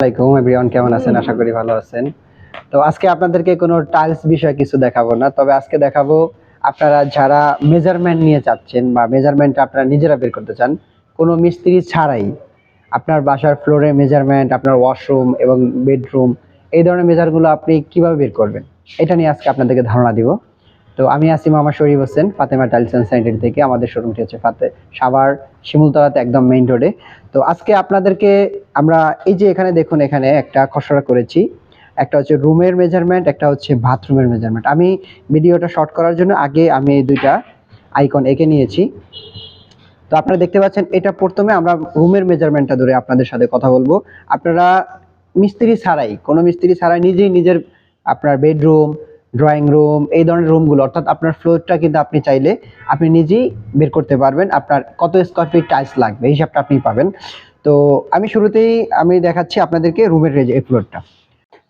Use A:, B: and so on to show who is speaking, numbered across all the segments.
A: আসসালামাইকুম এভরিওয়ান কেমন আছেন? আশা করি ভালো আছেন। তো আজকে আপনাদেরকে কোনো টাইলস বিষয়ে কিছু দেখাবো না তবে আজকে দেখাবো আপনারা যারা মেজারমেন্ট নিয়ে চাচ্ছেন বা মেজারমেন্ট আপনারা নিজেরা বের করতে চান কোনো মিস্ত্রি ছাড়াই আপনার বাসার ফ্লোরে মেজারমেন্ট আপনার ওয়াশরুম এবং বেডরুম এই ধরনের মেজারগুলো আপনি কীভাবে বের করবেন এটা নিয়ে আজকে আপনাদেরকে ধারণা দিব। তো আমি আছি মামা শরীফ হোসেন, ফাতেমা টাইলস অ্যান্ড থেকে। আমাদের শোরুমটি হচ্ছে ফাতে, সাভার শিমুলতলাতে একদম মেইন রোডে তো আজকে আপনাদেরকে আমরা এই যে এখানে দেখুন, এখানে একটা খসড়া করেছি। একটা হচ্ছে রুমের মেজারমেন্ট একটা হচ্ছে বাথরুমের মেজারমেন্ট আমি ভিডিওটা শর্ট করার জন্য আগে আমি এই দুইটা আইকন এঁকে নিয়েছি। তো আপনারা দেখতে পাচ্ছেন, এটা প্রথমে আমরা রুমের মেজারমেন্টটা ধরে আপনাদের সাথে কথা বলব। আপনারা মিস্ত্রি ছাড়াই, কোনো মিস্ত্রি ছাড়াই নিজেই নিজের আপনার বেডরুম ড্রয়িং রুম এই ধরনের রুমগুলো অর্থাৎ আপনার ফ্লোরটা কিন্তু আপনি চাইলে আপনি নিজেই বের করতে পারবেন। আপনার কত স্কোয়ার ফিট টাইলস লাগবে হিসাবটা আপনি পাবেন। তো আমি শুরুতেই আমি দেখাচ্ছি আপনাদেরকে রুমের এই ফ্লোরটা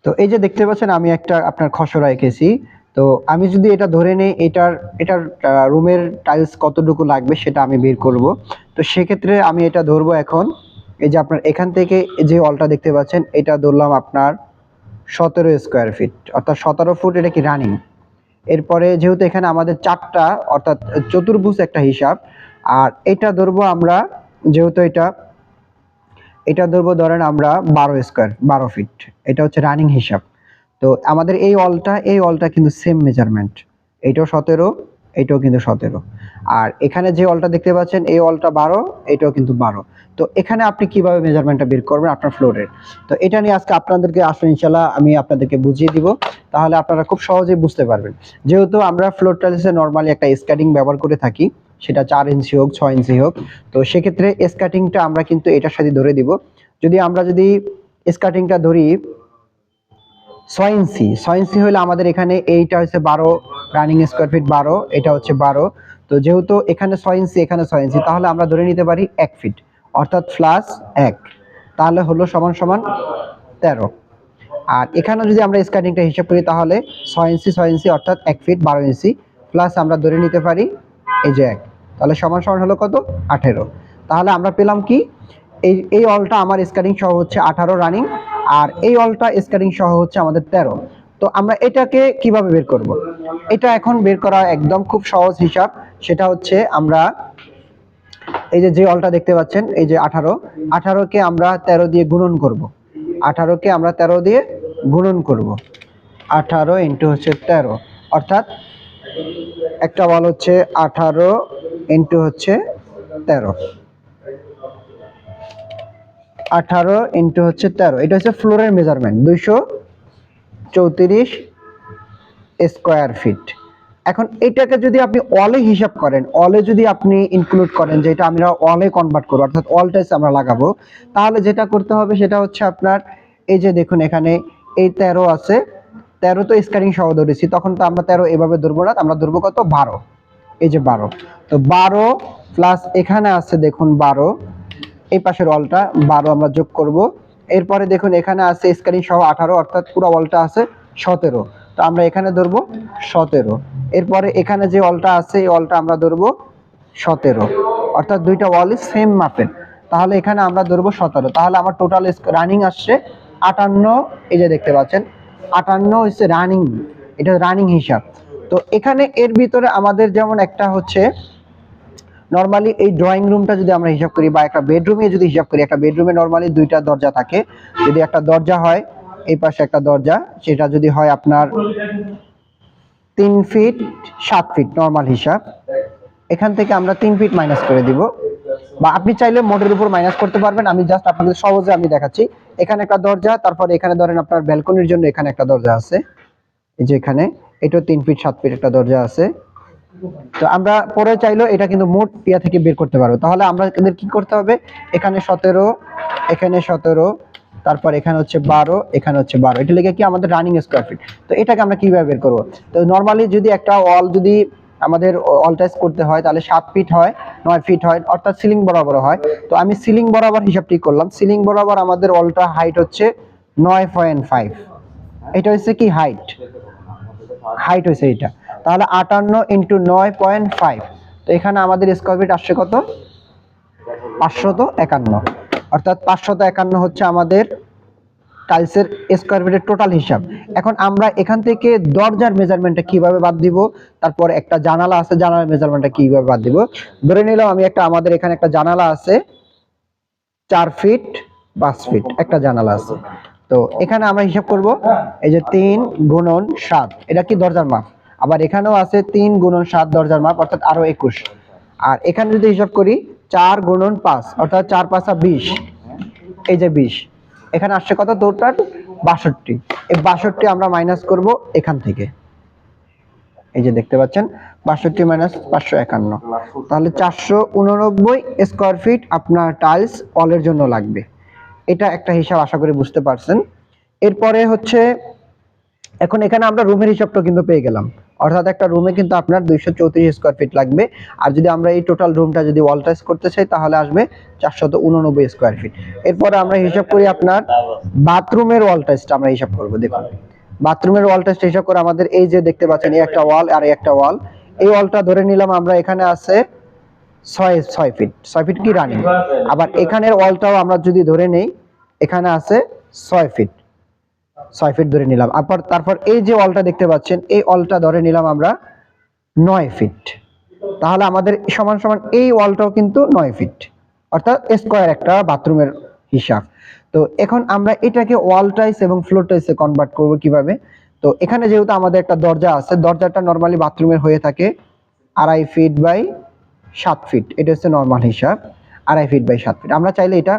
A: তো এই যে দেখতে পাচ্ছেন, আমি একটা আপনার খসড়া এঁকেছি। তো আমি যদি এটা ধরে নেই, এটার এটার রুমের টাইলস কতটুকু লাগবে সেটা আমি বের করব। তো সেক্ষেত্রে আমি এটা ধরবো এখন। এই যে আপনার এখান থেকে যে অলটা দেখতে পাচ্ছেন, এটা ধরলাম আপনার সতেরো স্কোয়ার ফিট অর্থাৎ সতেরো ফুট এটা কি রানিং এরপরে যেহেতু এখানে আমাদের চারটা, অর্থাৎ চতুর্ভুজ একটা হিসাব, আর এটা ধরবো আমরা যেহেতু এটা এটা ধরবো ধরেন আমরা বারো স্কোয়ার বারো ফিট এটা হচ্ছে রানিং হিসাব। তো আমাদের এই অলটা এই অলটা কিন্তু সেম মেজারমেন্ট এটাও সতেরো এইটাও কিন্তু সতেরো। আর এখানে যে অলটা দেখতে পাচ্ছেন, এই অলটা বারো, এটাও কিন্তু বারো। তো এখানে আপনি কীভাবে মেজারমেন্টটা বের করবেন আপনার ফ্লোরের তো এটা নিয়ে আজকে আপনাদেরকে আসলে ইনশাল্লাহ আমি আপনাদেরকে বুঝিয়ে দিব, তাহলে আপনারা খুব সহজেই বুঝতে পারবেন। যেহেতু আমরা ফ্লোর টাইলসে নর্মালি একটা স্কাটিং ব্যবহার করে থাকি, সেটা চার ইঞ্চি হোক, ছয় ইঞ্চি হোক, তো সেক্ষেত্রে স্কাটিংটা আমরা কিন্তু এটার সাথে ধরে দিব। যদি আমরা যদি স্কাটিংটা ধরি ছয় ইঞ্চি হলে আমাদের এখানে এইটা হচ্ছে বারো রানিং স্কোয়ার ফিট বারো, এটা হচ্ছে বারো। তো যেহেতু এখানে ইঞ্চি এখানে ইঞ্চি তাহলে আমরা ধরে নিতে পারি এক ফিট অর্থাৎ প্লাস এক। তাহলে হলো সমান সমান তেরো। আর এখানে যদি আমরা স্কার্টিংটা হিসাব করি, তাহলে ছয় ইঞ্চি ছয় ইঞ্চি অর্থাৎ এক ফিট বারো ইঞ্চি প্লাস আমরা ধরে নিতে পারি এই যে এক। তাহলে সমান সমান হলো কত? আঠেরো। তাহলে আমরা পেলাম কি? এই এই অলটা আমার স্কার্টিং সহ হচ্ছে আঠারো রানিং আর এই অলটা স্কার্টিং সহ হচ্ছে আমাদের তেরো তো আমরা এটাকে কীভাবে বের করব। এটা এখন বের করা একদম খুব সহজ হিসাব সেটা হচ্ছে আমরা এই যে যে অলটা দেখতে পাচ্ছেন, এই যে আঠারো আঠারোকে আমরা তেরো দিয়ে গুণন করব। আঠারোকে আমরা তেরো দিয়ে গুণন করব। আঠারো ইন্টু হচ্ছে তেরো অর্থাৎ একটা বল হচ্ছে আঠারো ইন্টু হচ্ছে তেরো আঠারো ইন্টু হচ্ছে তেরো। এটা হচ্ছে ফ্লোরের মেজারমেন্ট দুইশো চৌত্রিশ স্কোয়ার ফিট এখন এটাকে যদি আপনি অলে হিসাব করেন অলে যদি আপনি ইনক্লুড করেন যে এটা আমরা অলে কনভার্ট করব, অর্থাৎ অল টাইস আমরা লাগাবো, তাহলে যেটা করতে হবে সেটা হচ্ছে আপনার, এই যে দেখুন এখানে এই তেরো আছে, তেরো তো স্কারিং সহ ধরেছি, তখন তো আমরা তেরো এভাবে ধরবো না আমরা ধরবো কত? বারো। এই যে বারো। তো বারো প্লাস এখানে আছে দেখুন বারো এই পাশের অলটা বারো আমরা যোগ করব। এরপরে দেখুন, এখানে আছে স্ক্যানিং সহ আঠারো, অর্থাৎ পুরো অলটা আছে সতেরো। তো আমরা এখানে ধরবো সতেরো। এরপরে এখানে যে অলটা আছে, এই অলটা আমরা ধরবো সতেরো। অর্থাৎ দুইটা অলই সেম মাপের। তাহলে এখানে আমরা ধরবো সতেরো। তাহলে আমার টোটাল রানিং আসছে আটান্ন, এই যে দেখতে পাচ্ছেন, আটান্ন হচ্ছে রানিং এটা রানিং হিসাব। তো এখানে এর ভিতরে আমাদের যেমন একটা হচ্ছে নর্মালি এই ড্রয়িং রুমটা যদি আমরা হিসাব করি বা একটা বেডরুমে যদি হিসাব করি, একটা বেডরুমে নর্মালি দুইটা দরজা থাকে। যদি একটা দরজা হয়, এই পাশে একটা দরজা, সেটা যদি হয় আপনার তিন ফিট সাত ফিট নর্মাল হিসাব। এখান থেকে আমরা তিন ফিট মাইনাস করে দিব। বা আপনি চাইলে মোটের উপর মাইনাস করতে পারবেন। আমি জাস্ট আপনাদের সহজে আমি দেখাচ্ছি। এখানে একটা দরজা, তারপর এখানে ধরেন আপনার ব্যালকনির জন্য এখানে একটা দরজা আছে। এই যে এখানে, এটাও তিন ফিট সাত ফিট একটা দরজা আছে। তো আমরা পরে চাইলেও এটা কিন্তু মোট ইয়া থেকে বের করতে পারব। তাহলে আমরা এদের কি করতে হবে? এখানে সতেরো এখানে সতেরো, তারপর এখানে হচ্ছে বারো, এখানে হচ্ছে বারো। এটা লেগে কি আমাদের রানিং স্কোয়ার ফিট তো এটাকে আমরা কীভাবে বের করব? তো নর্মালি যদি একটা ওয়াল যদি আমাদের অলটাইজ করতে হয়, তাহলে সাত ফিট হয়, নয় ফিট হয়, অর্থাৎ সিলিং বরাবর হয়। তো আমি সিলিং বরাবর হিসাবটি করলাম। সিলিং বরাবর আমাদের অলটা হাইট হচ্ছে নয় পয়েন্ট ফাইভ এটা হচ্ছে কি হাইট হাইট হয়েছে এটা। তাহলে আটান্ন ইন্টু নয় পয়েন্ট ফাইভ তো এখানে আমাদের স্কোয়ার ফিট আসছে কত? পাঁচশত একান্ন। অর্থাৎ পাঁচশত একান্ন হচ্ছে আমাদের টাইলসের স্কোয়ার ফিটের টোটাল হিসাব। এখন আমরা এখান থেকে দরজার মেজারমেন্টটা কীভাবে বাদ দিব? তারপর একটা জানালা আছে, জানালার মেজারমেন্টটা কীভাবে বাদ দিব? ধরে নিলাম আমি একটা, আমাদের এখানে একটা জানালা আছে, চার ফিট পাঁচ ফিট একটা জানালা আছে। তো এখানে আমরা হিসাব করব, এই যে তিন গুণন সাত। এটা কি দরজার মাপ? আবার এখানেও আছে তিন গুণন সাত দরজার মাপ, অর্থাৎ আরও একুশ। আর এখানে যদি হিসাব করি, চার গুণন পাঁচ, অর্থাৎ চার পাঁচা বিশ, এই যে বিশ, এখানে আসছে কত? টোটাল বাষট্টি। এই বাষট্টি আমরা মাইনাস করব এখান থেকে। এই যে দেখতে পাচ্ছেন, বাষট্টি মাইনাস পাঁচশো একান্ন। তাহলে চারশো উননব্বই স্কোয়ার ফিট আপনার টাইলস অলের জন্য লাগবে। এটা একটা হিসাব আশা করি বুঝতে পারছেন। এরপরে হচ্ছে, এখন এখানে আমরা রুমের হিসাবটা কিন্তু পেয়ে গেলাম। অর্থাৎ একটা রুমে কিন্তু আপনার দুইশো চৌত্রিশ স্কোয়ার ফিট লাগবে। আর যদি আমরা এই টোটাল রুমটা যদি ওয়াল টাইস করতে চাই, তাহলে আসবে চারশত উননব্বই স্কোয়ার ফিট এরপরে আমরা হিসাব করি আপনার বাথরুমের ওয়াল টাইসটা আমরা হিসাব করব, দেখুন। বাথরুমের ওয়াল টাইসটা হিসাব করে আমাদের এই যে দেখতে পাচ্ছেন, এই একটা ওয়াল আর একটা ওয়াল এই ওয়ালটা ধরে নিলাম আমরা এখানে আছে ছয় ছয় ফিট ছয় ফিট কি রানিং আবার এখানের ওয়ালটাও আমরা যদি ধরে নেই, এখানে আছে ছয় ফিট ছয় ফিট ধরে নিলাম। আবার তারপর এই যে ওয়ালটা দেখতে পাচ্ছেন, এই ওয়ালটা ধরে নিলাম আমরা নয় ফিট তাহলে আমাদের সমান সমান এই ওয়ালটাও কিন্তু নয় ফিট অর্থাৎ স্কোয়ার একটা বাথরুমের হিসাব। তো এখন আমরা এটাকে ওয়াল টাইস এবং ফ্লোর টাইসে কনভার্ট করব কীভাবে? তো এখানে যেহেতু আমাদের একটা দরজা আছে, দরজাটা নর্মালি বাথরুমের হয়ে থাকে আড়াই ফিট বাই সাত ফিট এটা হচ্ছে নর্মাল হিসাব, আড়াই ফিট বাই সাত ফিট আমরা চাইলে এটা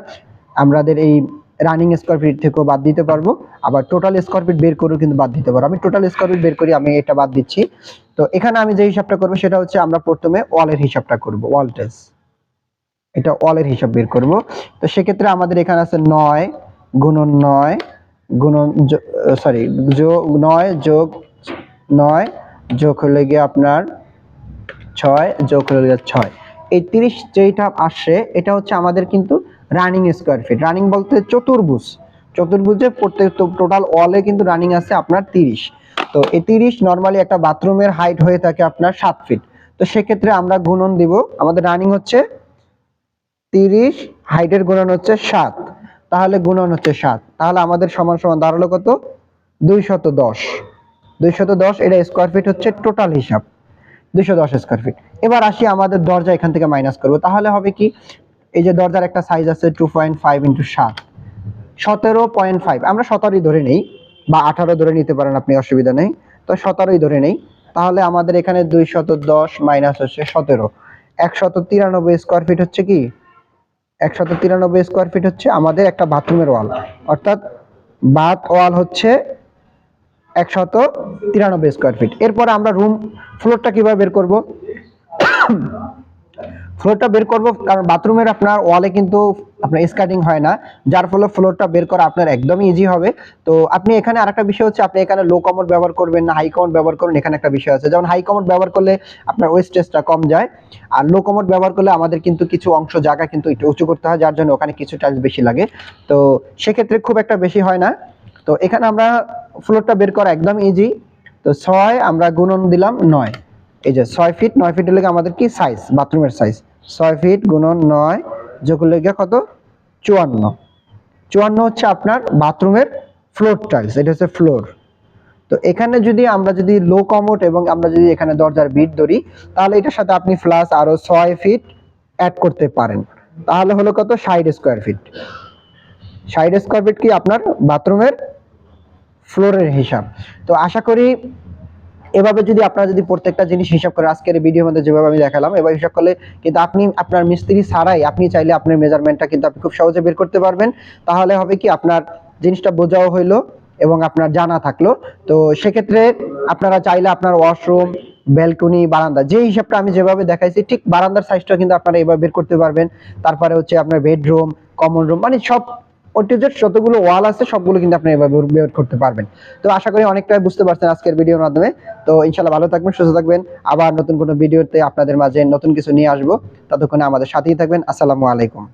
A: আমাদের এই রানিং স্কোয়ার ফিট থেকেও বাদ দিতে পারব। আবার টোটাল স্কোয়ার ফিট বের করেও কিন্তু বাদ দিতে পারব। আমি টোটাল স্কোয়ার ফিট বের করি, আমি এটা বাদ দিচ্ছি। তো এখানে আমি যে হিসাবটা করব, সেটা হচ্ছে আমরা প্রথমে ওয়ালের হিসাবটা করব ওয়াল টেস এটা ওয়ালের হিসাব বের করব। তো সেক্ষেত্রে আমাদের এখানে আছে নয় গুণন নয় গুণন সরি যোগ নয় যোগ নয়, যোগ হলে গিয়ে আপনার ছয়, যোগ হলে গিয়ে ছয়। এই তিরিশ যেইটা আসে, এটা হচ্ছে আমাদের কিন্তু রানিং স্কোয়ার ফিট রানিং বলতে চতুর্ভুজ। চতুর্ভুজে প্রত্যেক টোটাল ওয়ালে কিন্তু রানিং আছে আপনার তিরিশ। তো এই তিরিশ নর্মালি একটা বাথরুমের হাইট হয়ে থাকে আপনার সাত ফিট তো সেক্ষেত্রে আমরা গুণন দিব, আমাদের রানিং হচ্ছে তিরিশ হাইটের গুণন হচ্ছে সাত। তাহলে গুণন হচ্ছে সাত। তাহলে আমাদের সমান সমান দাঁড়াল কত? দুইশত দশ। দুইশত দশ, এটা স্কোয়ার ফিট হচ্ছে টোটাল হিসাব। দুইশো দশ স্কোয়ার ফিট এবার আসি আমাদের দরজা এখান থেকে মাইনাস করব। তাহলে হবে কি? এই যে দরজার একটা সাইজ আছে টু পয়েন্ট ফাইভ ইন্টু সাত। সতেরো পয়েন্ট ফাইভ আমরা সতেরোই ধরে নেই, বা আঠারো ধরে নিতে পারেন আপনি, অসুবিধা নেই। তো সতেরোই ধরে নেই। তাহলে আমাদের এখানে দুইশত দশ মাইনাস হচ্ছে সতেরো। একশত তিরানব্বই স্কোয়ার ফিট হচ্ছে কি? একশত তিরানব্বই স্কোয়ার ফিট হচ্ছে আমাদের একটা বাথরুমের ওয়াল অর্থাৎ বাথ ওয়াল হচ্ছে একশত তিরানব্বই স্কোয়ার ফিট এরপর আমরা রুম ফ্লোরটা কীভাবে বের করব? ফ্লোরটা বের করব, কারণ বাথরুমের আপনার ওয়ালে কিন্তু আপনার স্কার্টিং হয় না, যার ফলে ফ্লোরটা বের করা আপনার একদমই ইজি হবে। তো আপনি এখানে আরেকটা বিষয় হচ্ছে, আপনি এখানে লো কমোড ব্যবহার করবেন না হাই কমোড ব্যবহার করুন, এখানে একটা বিষয় আছে। যেমন হাই কমোড ব্যবহার করলে আপনার ওয়েস্টেজটা কম যায়, আর লো কমোড ব্যবহার করলে আমাদের কিন্তু কিছু অংশ, জায়গা কিন্তু একটু উঁচু করতে হয়, যার জন্য ওখানে কিছু টাইলস বেশি লাগে। তো সেক্ষেত্রে খুব একটা বেশি হয় না। তো এখানে আমরা ফ্লোরটা বের করা একদম ইজি তো ছয়, আমরা গুণন দিলাম নয়। এই যে ছয় ফিট নয় ফিটের লেগে আমাদের কি সাইজ বাথরুমের সাইজ ছয় ফিট গুণন নয় যোগ লেগে কত? চুয়ান্ন। চুয়ান্ন হচ্ছে আপনার বাথরুমের ফ্লোর টাইলস এটা হচ্ছে ফ্লোর তো এখানে যদি আমরা যদি লো কমোট এবং আমরা যদি এখানে দরজার বিট ধরি, তাহলে এটার সাথে আপনি প্লাস আরও ছয় ফিট অ্যাড করতে পারেন। তাহলে হলো কত? ষাট স্কোয়ার ফিট ষাট স্কোয়ার ফিট কি আপনার বাথরুমের ফ্লোরের হিসাব। তো আশা করি এভাবে যদি আপনারা যদি প্রত্যেকটা জিনিস হিসাব করে আজকের ভিডিওর মধ্যে যেভাবে আমি দেখালাম এবার হিসাব করলে কিন্তু আপনি, আপনার মিস্ত্রি ছাড়াই আপনি চাইলে আপনার মেজারমেন্টটা কিন্তু আপনি খুব সহজে বের করতে পারবেন। তাহলে হবে কি, আপনার জিনিসটা বোঝাও হইল এবং আপনার জানা থাকল। তো সেক্ষেত্রে আপনারা চাইলে আপনার ওয়াশরুম ব্যালকনি বারান্দা যে হিসাবটা আমি যেভাবে দেখাইছি, ঠিক বারান্দার সাইজটা কিন্তু আপনারা এভাবে বের করতে পারবেন। তারপরে হচ্ছে আপনার বেডরুম কমন রুম মানে সব ওটিজের যতগুলো ওয়াল আছে, সবগুলো কিন্তু আপনি এভাবে বের করতে পারবেন। তো আশা করি অনেকটাই বুঝতে পারছেন আজকের ভিডিওর মাধ্যমে। তো ইনশাল্লাহ ভালো থাকবেন, সুস্থ থাকবেন। আবার নতুন কোনো ভিডিওতে আপনাদের মাঝে নতুন কিছু নিয়ে আসব। ততক্ষণে আমাদের সাথেই থাকবেন। আসসালামু আলাইকুম।